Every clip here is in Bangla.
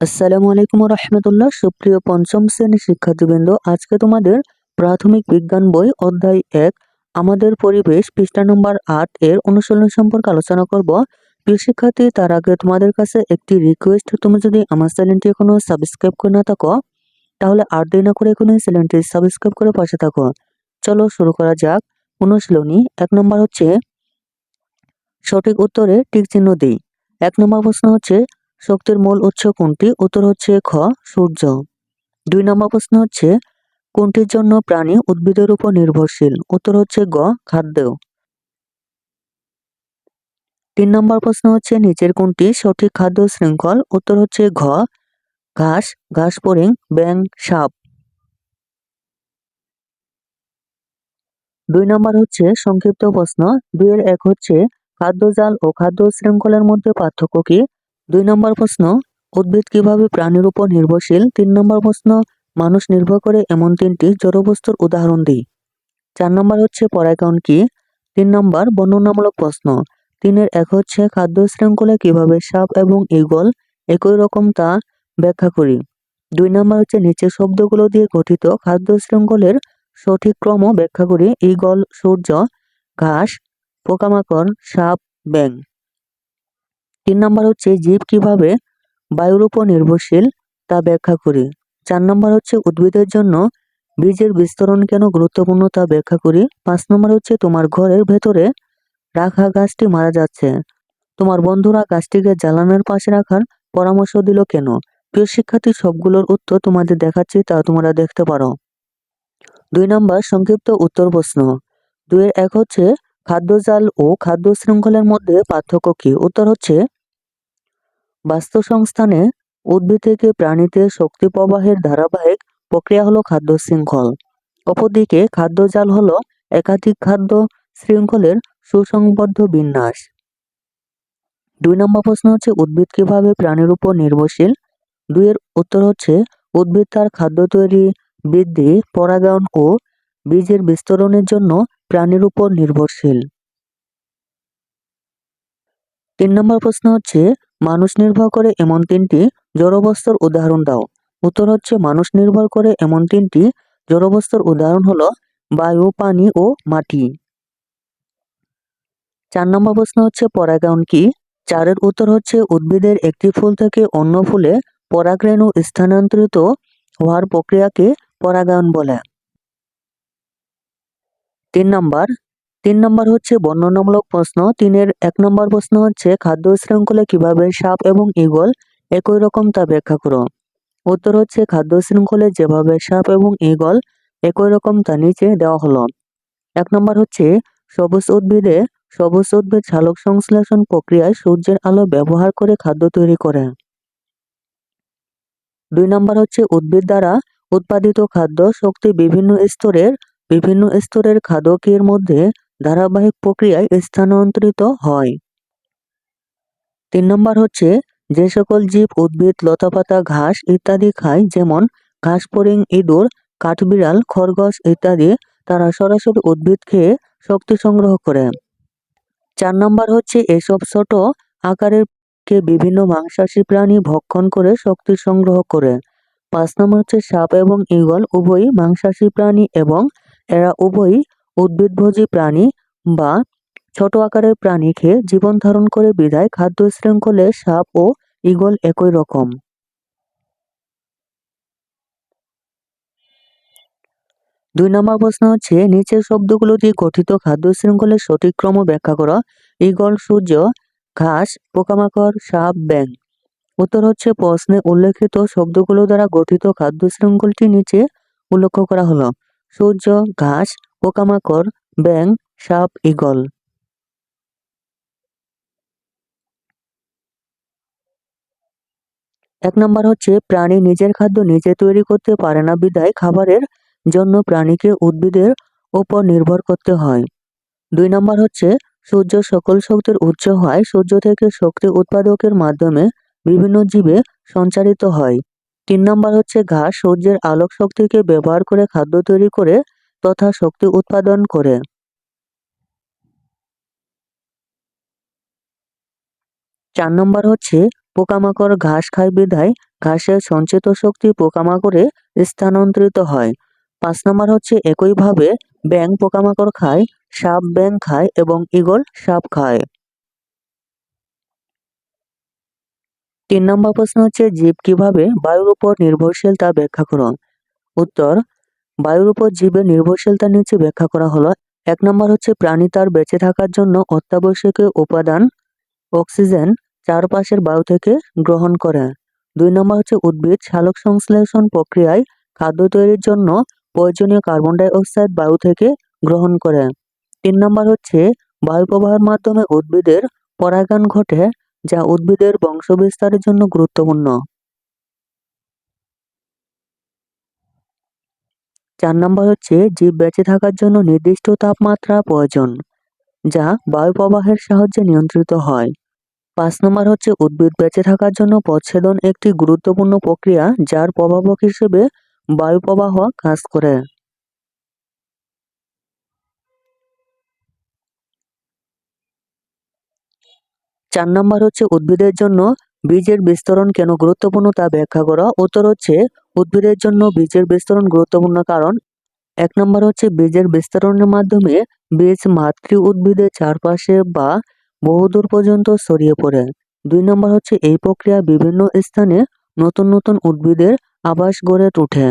আসসালামু আলাইকুম রহমতুল্লাহ। সুপ্রিয় পঞ্চম শ্রেণির শিক্ষার্থীবৃন্দ, আজকে তোমাদের প্রাথমিক বিজ্ঞান বই অধ্যায় এক, আমাদের পরিবেশ, পৃষ্ঠা নম্বর আট এর অনুশীলন সম্পর্কে আলোচনা করব। প্রিয় শিক্ষার্থী, তার আগে তোমাদের কাছে একটি রিকোয়েস্ট তুমি যদি আমার চ্যানেলটি এখনও সাবস্ক্রাইব করে না থাকো, তাহলে আর দেরি না করে এখনই চ্যানেলটি সাবস্ক্রাইব করে পাশে থাকো। চলো শুরু করা যাক। অনুশীলনী এক নম্বর হচ্ছে, সঠিক উত্তরে টিক চিহ্ন দিই। এক নম্বর প্রশ্ন হচ্ছে শক্তির মূল উৎস কোনটি? উত্তর হচ্ছে খ, সূর্য। দুই নম্বর প্রশ্ন হচ্ছে, কোনটির জন্য প্রাণী উদ্ভিদের উপর নির্ভরশীল? উত্তর হচ্ছে গ, খাদ্য। তিন নম্বর প্রশ্ন হচ্ছে, নিচের কোনটি সঠিক খাদ্য শৃঙ্খল? উত্তর হচ্ছে ঘ, ঘাস ঘাস পরিং ব্যাং সাপ। দুই নম্বর হচ্ছে, সংক্ষিপ্ত প্রশ্ন। দুইয়ের এক হচ্ছে খাদ্যজাল ও খাদ্য শৃঙ্খলের মধ্যে পার্থক্য কি? দুই নম্বর প্রশ্ন, উদ্ভিদ কীভাবে প্রাণীর উপর নির্ভরশীল? তিন নম্বর প্রশ্ন, মানুষ নির্ভর করে এমন তিনটি জড়বস্তুর উদাহরণ দিই। চার নম্বর হচ্ছে পরাগায়ন কি? তিন নম্বর বর্ণনামূলক প্রশ্ন, তিনের এক হচ্ছে খাদ্য শৃঙ্খলে কীভাবে সাপ এবং ইগল একই রকম তা ব্যাখ্যা করি। দুই নম্বর হচ্ছে নিচের শব্দগুলো দিয়ে গঠিত খাদ্য শৃঙ্খলের সঠিক ক্রম ব্যাখ্যা করি। ইগল সূর্য, ঘাস, পোকামাকড়, সাপ ব্যাং তিন নম্বর হচ্ছে জীব কীভাবে বায়ুর উপর নির্ভরশীল তা ব্যাখ্যা করি। চার নম্বর হচ্ছে উদ্ভিদের জন্য বীজের বিস্তরণ কেন গুরুত্বপূর্ণ তা ব্যাখ্যা করি। পাঁচ নম্বর হচ্ছে তোমার ঘরের ভেতরে রাখা গাছটি মারা যাচ্ছে। তোমার বন্ধুরা গাছটিকে জ্বালানোর পাশে রাখার পরামর্শ দিল কেন? প্রিয় শিক্ষার্থী, সবগুলোর উত্তর তোমাদের দেখাচ্ছি, তা তোমরা দেখতে পারো। দুই নম্বর সংক্ষিপ্ত উত্তর প্রশ্ন। দুইয়ের এক হচ্ছে খাদ্যজাল ও খাদ্য শৃঙ্খলের মধ্যে পার্থক্য কি? উত্তর হচ্ছে বাস্তুসংস্থানে উদ্ভিদ থেকে প্রাণীতে শক্তি প্রবাহের ধারাবাহিক প্রক্রিয়া হলো খাদ্য শৃঙ্খল। অপরদিকে খাদ্যজাল হলো একাধিক খাদ্য শৃঙ্খলের সুসংবদ্ধ বিন্যাস। দুই নম্বর প্রশ্ন হচ্ছে, উদ্ভিদ কীভাবে প্রাণীর উপর নির্ভরশীল? দুইয়ের উত্তর হচ্ছে, উদ্ভিদ তার খাদ্য তৈরি বৃদ্ধি, পরাগায়ন ও বীজের বিস্তরণের জন্য প্রাণীর উপর নির্ভরশীল। তিন নম্বর প্রশ্ন হচ্ছে, মানুষ নির্ভর করে এমন তিনটি জড়বস্তুর উদাহরণ দাও। উত্তর হচ্ছে, মানুষ নির্ভর করে এমন তিনটি জড়বস্তুর উদাহরণ হলো, বায়ু, পানি ও মাটি। চার নম্বর প্রশ্ন হচ্ছে, পরাগায়ন কি? চারের উত্তর হচ্ছে, উদ্ভিদের একটি ফুল থেকে অন্য ফুলে পরাগরেণু স্থানান্তরিত হওয়ার প্রক্রিয়াকে পরাগায়ন বলে। তিন নম্বর তিন নম্বর হচ্ছে বর্ণনামূলক প্রশ্ন। তিনের এক নম্বর প্রশ্ন হচ্ছে, খাদ্য শৃঙ্খলে কীভাবে সাপ এবং ইগল একই রকম তা ব্যাখ্যা করো। উত্তর হচ্ছে, খাদ্য শৃঙ্খলে যেভাবে সাপ এবং ইগল একই রকম তা নিচে দেওয়া হলো। এক নম্বর হচ্ছে, সবুজ উদ্ভিদে সবুজ উদ্ভিদ সালোক সংশ্লেষণ প্রক্রিয়ায় সূর্যের আলো ব্যবহার করে খাদ্য তৈরি করে। দুই নম্বর হচ্ছে, উদ্ভিদ দ্বারা উৎপাদিত খাদ্য শক্তি বিভিন্ন স্তরের বিভিন্ন স্তরের খাদকের মধ্যে ধারাবাহিক প্রক্রিয়ায় স্থানান্তরিত হয়। তিন নম্বর হচ্ছে, যে সকল জীব, উদ্ভিদ, লতাপাতা, ঘাস ইত্যাদি খায়, যেমন ঘাস ফড়িং ইঁদুর, কাঠবিড়াল, খরগোশ ইত্যাদি, তারা সরাসরি উদ্ভিদ খেয়ে শক্তি সংগ্রহ করে। চার নম্বর হচ্ছে, এসব ছোট আকারের কে বিভিন্ন মাংসাশী প্রাণী ভক্ষণ করে শক্তি সংগ্রহ করে। পাঁচ নম্বর হচ্ছে, সাপ এবং ঈগল উভয়ই মাংসাশী প্রাণী এবং এরা উভয়ই উদ্ভিদভোজী প্রাণী বা ছোট আকারের প্রাণী খেয়ে জীবন ধারণ করে বিদায় খাদ্য শৃঙ্খলে সাপ ও ঈগল একই রকম। দুই নম্বর প্রশ্ন হচ্ছে, নিচের শব্দগুলো দিয়ে গঠিত খাদ্য শৃঙ্খলের সঠিক ক্রম ব্যাখ্যা করা। ঈগল, সূর্য, ঘাস, পোকামাকড়, সাপ ব্যাং উত্তর হচ্ছে প্রশ্নে উল্লেখিত শব্দগুলো দ্বারা গঠিত খাদ্য শৃঙ্খলটি নিচে উল্লেখ করা হলো। সূর্য, ঘাস পোকামাকড় ব্যাং সাপ, ঈগল। এক নম্বর হচ্ছে, প্রাণী নিজের খাদ্য নিজে তৈরি করতে পারে না। বিধায় খাবারের জন্য প্রাণীকে উদ্ভিদের উপর নির্ভর করতে হয়। দুই নম্বর হচ্ছে, সূর্য সকল শক্তির উৎস হয়। সূর্য থেকে শক্তি উৎপাদকের মাধ্যমে বিভিন্ন জীবে সঞ্চারিত হয়। তিন নম্বর হচ্ছে, ঘাস সূর্যের আলোক শক্তিকে ব্যবহার করে খাদ্য তৈরি করে তথা শক্তি উৎপাদন করে। চার নম্বর হচ্ছে, পোকামাকড় ঘাস খায় বিধায় ঘাসের সঞ্চিত শক্তি পোকামাকড়ে স্থানান্তরিত হয়। পাঁচ নম্বর হচ্ছে, একইভাবে ব্যাং পোকামাকড় খায়, সাপ ব্যাং খায় এবং ঈগল সাপ খায়। তিন নম্বর প্রশ্ন হচ্ছে, জীব কীভাবে বায়ুর উপর নির্ভরশীল তা ব্যাখ্যা করো উত্তর বায়ুর উপর জীবের নির্ভরশীলতা নিচে ব্যাখ্যা করা হলো। এক নম্বর হচ্ছে প্রাণী তার বেঁচে থাকার জন্য অত্যাবশ্যকীয় উপাদান, অক্সিজেন চারপাশের বায়ু থেকে গ্রহণ করে। দুই নম্বর হচ্ছে উদ্ভিদ সালোক সংশ্লেষণ প্রক্রিয়ায় খাদ্য তৈরির জন্য প্রয়োজনীয় কার্বন ডাই অক্সাইড বায়ু থেকে গ্রহণ করে। তিন নম্বর হচ্ছে বায়ু প্রবাহের মাধ্যমে উদ্ভিদের পরাগায়ন ঘটে, যা উদ্ভিদের বংশবিস্তারের জন্য গুরুত্বপূর্ণ। চার নম্বর হচ্ছে জীব বেঁচে থাকার জন্য নির্দিষ্ট তাপমাত্রা প্রয়োজন, যা বায়ু প্রবাহের সাহায্যে নিয়ন্ত্রিত হয়। পাঁচ নম্বর হচ্ছে উদ্ভিদ বেঁচে থাকার জন্য পচ্ছেদন একটি গুরুত্বপূর্ণ প্রক্রিয়া, যার প্রভাবক হিসেবে বায়ু প্রবাহ কাজ করে। চার নম্বর হচ্ছে উদ্ভিদের জন্য বীজের বিস্তরণ কেন গুরুত্বপূর্ণ তা ব্যাখ্যা করা। উত্তর হচ্ছে উদ্ভিদের জন্য বীজের বিস্তরণ গুরুত্বপূর্ণ কারণ, এক নম্বর হচ্ছে বীজের বিস্তরণের মাধ্যমে বীজ মাতৃ উদ্ভিদের চারপাশে বা বহুদূর পর্যন্ত ছড়িয়ে পড়ে। দুই নম্বর হচ্ছে এই প্রক্রিয়া বিভিন্ন স্থানে নতুন নতুন উদ্ভিদের আবাস গড়ে ওঠে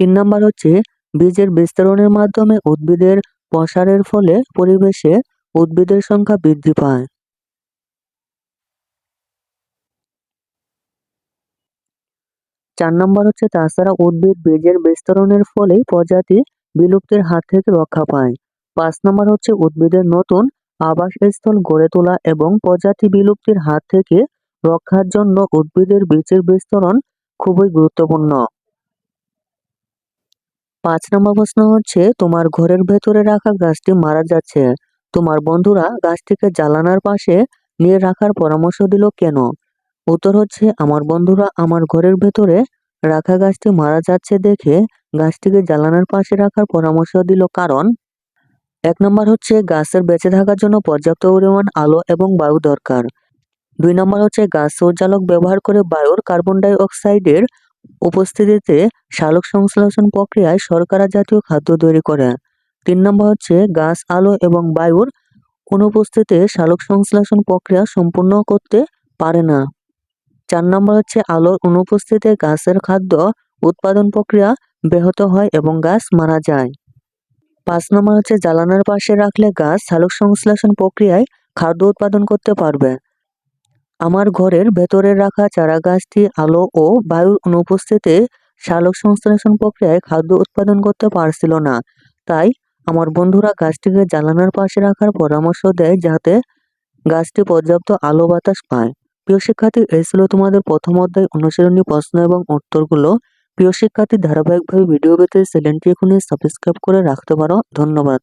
তিন নম্বর হচ্ছে বীজের বিস্তরণের মাধ্যমে উদ্ভিদের প্রসারের ফলে পরিবেশে উদ্ভিদের সংখ্যা বৃদ্ধি পায়। চার নম্বর হচ্ছে তাছাড়া উদ্ভিদ বীজের বিস্তরণের ফলে প্রজাতি বিলুপ্তির হাত থেকে রক্ষা পায়। পাঁচ নম্বর হচ্ছে উদ্ভিদের নতুন আবাসস্থল গড়ে তোলা এবং প্রজাতি বিলুপ্তির হাত থেকে রক্ষার জন্য উদ্ভিদের বীজের বিস্তরণ খুবই গুরুত্বপূর্ণ। পাঁচ নম্বর প্রশ্ন হচ্ছে, তোমার ঘরের ভেতরে রাখা গাছটি মারা যাচ্ছে। তোমার বন্ধুরা গাছটিকে জ্বালানার পাশে নিয়ে রাখার পরামর্শ দিল কেন? উত্তর হচ্ছে, আমার বন্ধুরা আমার ঘরের ভেতরে রাখা গাছটি মারা যাচ্ছে দেখে গাছটিকে জ্বালানার পাশে রাখার পরামর্শ দিল। কারণ, এক নম্বর হচ্ছে গাছের বেঁচে থাকার জন্য পর্যাপ্ত পরিমাণ আলো এবং বায়ু দরকার। দুই নম্বর হচ্ছে গাছ সূর্যালোক ব্যবহার করে বায়ুর কার্বন ডাই অক্সাইডের উপস্থিতিতে সালোক সংশ্লেষণ প্রক্রিয়ায় শর্করা জাতীয় খাদ্য তৈরি করে। তিন নম্বর হচ্ছে গাছ আলো এবং বায়ুর অনুপস্থিতিতে সালোক সংশ্লেষণ প্রক্রিয়া সম্পূর্ণ করতে পারে না। চার নম্বর হচ্ছে আলোর অনুপস্থিতিতে গাছের খাদ্য উৎপাদন প্রক্রিয়া ব্যাহত হয় এবং গাছ মারা যায়। পাঁচ নম্বর হচ্ছে জ্বালানার পাশে রাখলে গাছ সালোক সংশ্লেষণ প্রক্রিয়ায় খাদ্য উৎপাদন করতে পারবে। আমার ঘরের ভেতরে রাখা চারা গাছটি আলো ও বায়ুর অনুপস্থিতিতে সালোক সংশ্লেষণ প্রক্রিয়ায় খাদ্য উৎপাদন করতে পারছিল না। তাই আমার বন্ধুরা গাছটিকে জ্বালানার পাশে রাখার পরামর্শ দেয় যাতে গাছটি পর্যাপ্ত আলো বাতাস পায়। প্রিয় শিক্ষার্থী, এই ছিল তোমাদের প্রথম অধ্যায় অনুসরণীয় প্রশ্ন এবং উত্তরগুলো। প্রিয় শিক্ষার্থী, ধারাবাহিকভাবে ভিডিও পেতে চ্যানেলটি এখন সাবস্ক্রাইব করে রাখতে পারো। ধন্যবাদ।